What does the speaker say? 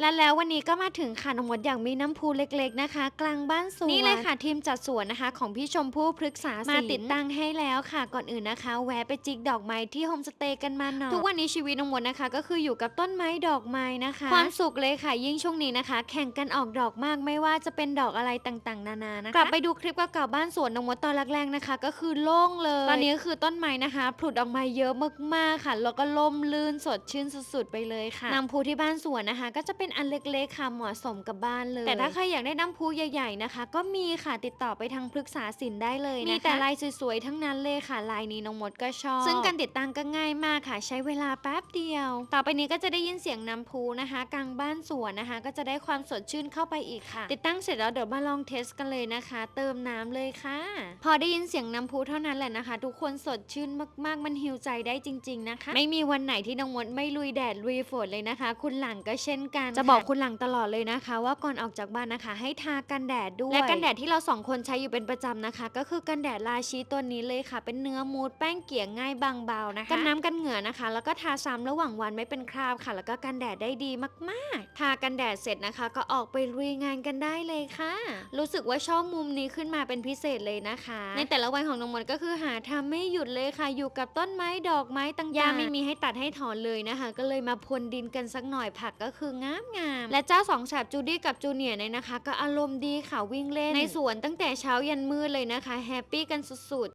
และแล้ววันนี้ก็มาถึงค่ะน้องมดอย่างมีน้ำพุเล็กๆนะคะ กลางบ้านสวนนี่เลยค่ะทีมจัดสวนนะคะ ของพี่ชมพู่พฤกษาศิลป์มาติดตั้งให้แล้วค่ะก่อนอื่นนะคะ แวะไปจิกดอกไม้ที่โฮมสเตย์กันมาหน่อยทุกวันนี้ชีวิตน้องมดนะคะ ก็คืออยู่กับต้นไม้ดอกไม้นะคะ ความสุขเลยค่ะ ยิ่งช่วงนี้นะคะ แข่งกันออกดอกมากไม่ว่าจะเป็นดอกอะไรต่างๆ นานานะคะกลับไปดูคลิปเก่าๆบ้านสวนน้องมดตอนแรกๆนะคะ ก็คือโล่งเลย ตอนนี้ก็คือต้นไม้นะคะผุดออกมาเยอะมากๆค่ะแล้วก็ล่มลื่นสดชื่นสุดๆไปเลยค่ะน้ำพุที่บ้านสวนนะคะ ก็จะเป็นอันเล็กๆค่ะเหมาะสมกับบ้านเลย แต่ถ้าใครอยากได้น้ำพุใหญ่ๆนะคะ ก็มีค่ะติดต่อไปทางพฤกษาสินได้เลยนะคะมีแต่ลายสวยๆทั้งนั้นเลยค่ะ ลายนี้น้องมดก็ชอบ ซึ่งการติดตั้งก็ง่ายมากค่ะ ใช้เวลาแป๊บเดียว ต่อไปนี้ก็จะได้ยินเสียงน้ำพุนะคะ กลางบ้านสวนนะคะ ก็จะได้ความสดชื่นเข้าไปอีกค่ะ ติดตั้งเสร็จแล้วเดี๋ยวมาลองเทสกันเลยนะคะ เติมน้ำเลยค่ะ พอได้ยินเสียงน้ำพุเท่านั้นแหละนะคะ ทุกคนสดชื่นมากๆมันฮิวใจได้จริง ๆนะคะ ไม่มีวันไหนที่น้องมดไม่ลุยแดดลุยฝนเลยนะคะ คุณหลังก็เช่นกันจะบอกคุณหลังตลอดเลยนะคะ ว่าก่อนออกจากบ้านนะคะ ให้ทากันแดดด้วยและกันแดดที่เราสองคนใช้อยู่เป็นประจำนะคะ ก็คือกันแดดราชีตัวนี้เลยค่ะ เป็นเนื้อมูดแป้งเกลี่ยง่ายบางเบานะคะกันน้ำกันเหงื่อนะคะ แล้วก็ทาซ้ำระหว่างวันไม่เป็นคราบค่ะ แล้วก็กันแดดได้ดีมากๆ ทากันแดดเสร็จนะคะ ก็ออกไปลุยงานกันได้เลยค่ะ รู้สึกว่าชอบมุมนี้ขึ้นมาเป็นพิเศษเลยนะคะ ในแต่ละวันของน้องมดก็คือหาทำไม่หยุดเลยค่ะ อยู่กับต้นไม้ดอกไม้ต่างๆยาไม่มีให้ตัดให้ถอนเลยนะคะ ก็เลยมาพรวนดินกันสักหน่อยผักก็คืองามงามๆและเจ้าสองแสบจูดี้กับจูเนียร์เนี่ยนะคะ ก็อารมณ์ดีค่ะวิ่งเล่นในสวนตั้งแต่เช้ายันมืดเลยนะคะแฮปปี้กันสุดๆ